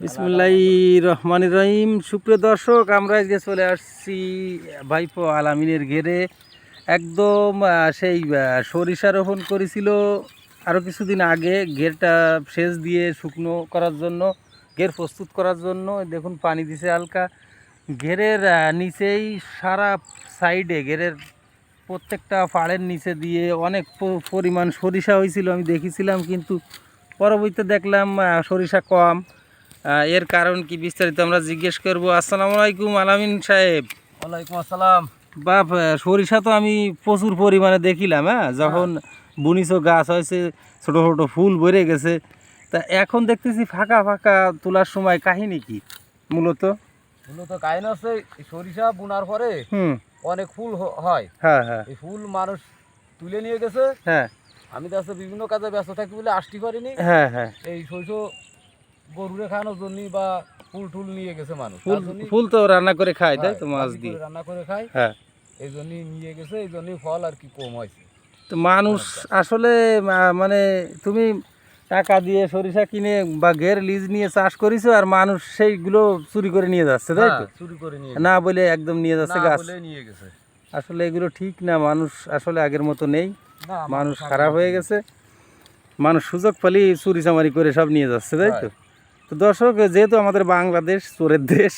বিসমুল্লাহ রহমান রহিম সুপ্রিয় দর্শক, আমরা আজকে চলে আসছি ভাইপো আলামিনের ঘেরে। একদম সেই সরিষা রোপণ করেছিল আরও কিছুদিন আগে ঘেরটা সেচ দিয়ে শুকনো করার জন্য, ঘের প্রস্তুত করার জন্য। দেখুন, পানি দিছে হালকা। ঘেরের নিচেই সারা সাইডে, ঘেরের প্রত্যেকটা পাড়ের নিচে দিয়ে অনেক পরিমাণ সরিষা হয়েছিল। আমি দেখেছিলাম, কিন্তু পরবর্তীতে দেখলাম সরিষা কম। এর কারণ কি বিস্তারিত আমরা জিজ্ঞেস করব। আসসালামু আলাইকুম আলামিন সাহেব। ওয়ালাইকুম আসসালাম। বাপ সরিষা তো আমি প্রচুর পরিমাণে দেখিলাম হ্যাঁ? যখন বুনিছো গাছ হয়েছে ছোট ছোট ফুল ভরে গেছে। তা এখন দেখতেছি ফাঁকা ফাঁকা তোলার সময় কাহিনী কি মূলত? মূলত কাহিনী হচ্ছে এই সরিষা বোনার পরে হুম। অনেক ফুল হয়। হ্যাঁ হ্যাঁ। এই ফুল মানুষ তুলে নিয়ে গেছে। হ্যাঁ। আমি তো বিভিন্ন কাজে ব্যস্ত থাকি বলে আসতে পারিনি হ্যাঁ হ্যাঁ। এই সরিষ গরুরে খাওয়ানোর জন্য বা ফুল টুল নিয়ে গেছে মানুষ। ফুল ফুল তো রান্না করে খায় তাই হ্যাঁ, তো মাছ দিয়ে। রান্না করে খায়। হ্যাঁ। এই জন্যই নিয়ে গেছে এই জন্যই ফল আর কি কম হয়েছে। তো মানুষ আসলে মানে তুমি টাকা দিয়ে সরিষা কিনে বা ঘের লিজ নিয়ে চাষ করেছ আর মানুষ সেইগুলো চুরি করে নিয়ে যাচ্ছে তাই তো? হ্যাঁ, চুরি করে নিয়ে না বলে একদম নিয়ে যাচ্ছে গাছ। নিয়ে গেছে। আসলে এগুলো ঠিক না মানুষ আসলে আগের মতো নেই। মানুষ খারাপ হয়ে গেছে। মানুষ সুযোগ পেলেই চুরি চামারি করে সব নিয়ে যাচ্ছে তাই তো? তো দর্শক যেহেতু আমাদের বাংলাদেশ চোরের দেশ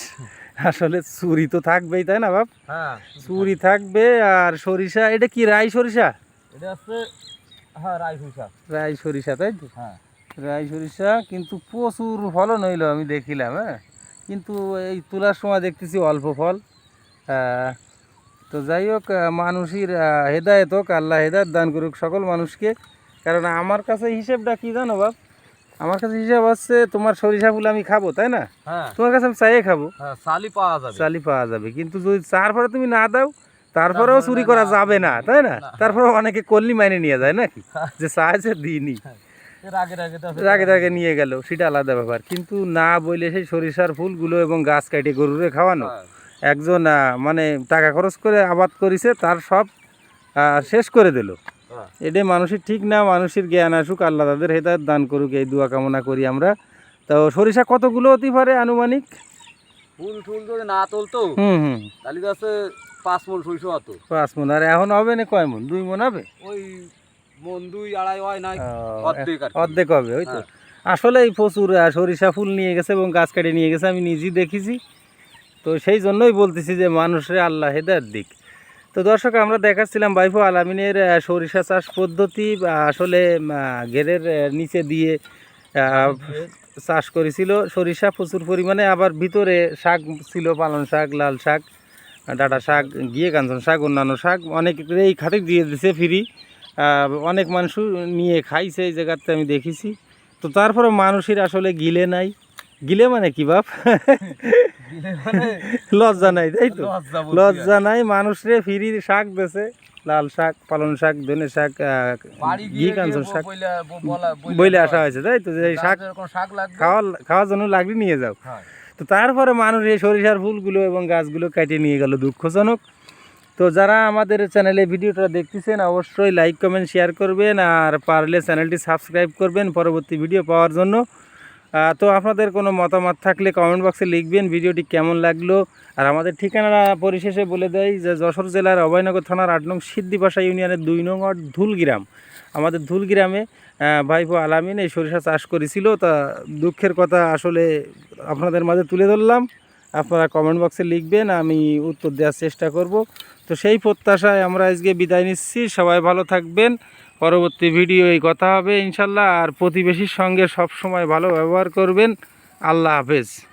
আসলে চুরি তো থাকবেই তাই না বাপ? হ্যাঁ চুরি থাকবে আর সরিষা এটা কি রাই সরিষা? এটা হচ্ছে হ্যাঁ রাই সরিষা। রাই সরিষা তাই তো? হ্যাঁ। রাই সরিষা কিন্তু প্রচুর ফলন হইল আমি দেখিলাম হ্যাঁ? কিন্তু এই তোলার সময় দেখতেছি অল্প ফল। তো যাই হোক মানুষের হেদায়েত হোক আল্লাহ হেদায়ত দান করুক সকল মানুষকে। কারণ আমার কাছে হিসেবটা কি জানো বাপ? আমার কাছে হিসাব হচ্ছে তোমার সরিষা ফুল আমি খাব তাই না? হ্যাঁ। তোমার কাছে আমি চাইয়ে খাব। হ্যাঁ সালি পাওয়া যাবে। চালি পাওয়া যাবে। কিন্তু যদি তারপরে তুমি না দাও তারপরেও চুরি করা যাবে না তাই না? তারপরে অনেকে কল্লি মাইনে নিয়ে যায় নাকি? যে চাইছে দিইনি। রাগে রাগে নিয়ে গেল সেটা আলাদা ব্যাপার। কিন্তু না বলে সেই সরিষার ফুলগুলো এবং গাছ কাটে গরুরে খাওয়ানো হ্যাঁ, একজন মানে টাকা খরচ করে আবাদ করেছে তার সব শেষ করে দিল। হ্যাঁ। এটা মানুষের ঠিক না মানুষের জ্ঞান আসুক আল্লাহ তাদের হেদায়ত দান করুক এই দোয়া কামনা করি আমরা। তো সরিষা কতগুলো হতে পারে আনুমানিক? ফুল টুল যদি না তুলতো হুম হুম। তাহলে আছে পাঁচ মন সরিষা হতো। পাঁচ মন। আর এখন হবে না কয় মন? দুই মন হবে? ওই মন দুই আড়াই হয় ও, অর্ধেক অর্ধেক হবে ওই তো। হ্যাঁ। আসলে এই প্রচুর সরিষা ফুল নিয়ে গেছে এবং গাছ কেটে নিয়ে গেছে আমি নিজেই দেখেছি। তো সেই জন্যই বলতেছি যে মানুষের আল্লাহ হেদার দিক। তো দর্শক, আমরা দেখাচ্ছিলাম বাইফো আলামিনের সরিষা চাষ পদ্ধতি আসলে ঘেরের নিচে দিয়ে চাষ করেছিল। সরিষা প্রচুর পরিমাণে, আবার ভিতরে শাক ছিল পালন শাক, লাল শাক, ডাটা শাক গিয়ে কাঞ্চন শাক, অন্যান্য শাক, অনেকেই খাতে দিয়ে দিছে ফ্রি অনেক মানুষ নিয়ে খাইছে এই জায়গাতে, আমি দেখেছি। তো তারপরে মানুষের আসলে গিলে নাই। গিলে মানে কি বাপ? লজ্জা নাই তাই তো। লজ্জা নাই মানুষরে ফ্রি শাক দেছে লাল শাক পালন শাক ধনে শাক ঘি কাঞ্চন শাক। বইলা আসা হয়েছে তাই তো এই শাক শাক খাওয়া খাওয়ার জন্য লাগলে নিয়ে যাও। তো তারপরে মানুষ এই সরিষার ফুলগুলো এবং গাছগুলো কেটে নিয়ে গেল দুঃখজনক। তো যারা আমাদের চ্যানেলে ভিডিওটা দেখতেছেন অবশ্যই লাইক কমেন্ট শেয়ার করবেন আর পারলে চ্যানেলটি সাবস্ক্রাইব করবেন পরবর্তী ভিডিও পাওয়ার জন্য। তো আপনাদের কোনো মতামত থাকলে কমেন্ট বক্সে লিখবেন ভিডিওটি কেমন লাগল। আর আমাদের ঠিকানা পরিশেষে বলে দেয় যে যশোর জেলার অভয়নগর থানার আট নং সিদ্দিপাশা ইউনিয়নের দুই নং ধুলগ্রাম। আমাদের ধুলগ্রামে ভাইপো আলামিন এই সরিষা চাষ করেছিল। তা দুঃখের কথা আসলে আপনাদের মাঝে তুলে ধরলাম। আপনারা কমেন্ট বক্সে লিখবেন, আমি উত্তর দেওয়ার চেষ্টা করব। তো সেই প্রত্যাশায় আমরা আজকে বিদায় নিচ্ছি। সবাই ভালো থাকবেন। পরবর্তী ভিডিও এই কথা হবে, ইনশাল্লাহ। আর প্রতিবেশীর সঙ্গে সব সময় ভালো ব্যবহার করবেন। আল্লাহ হাফেজ।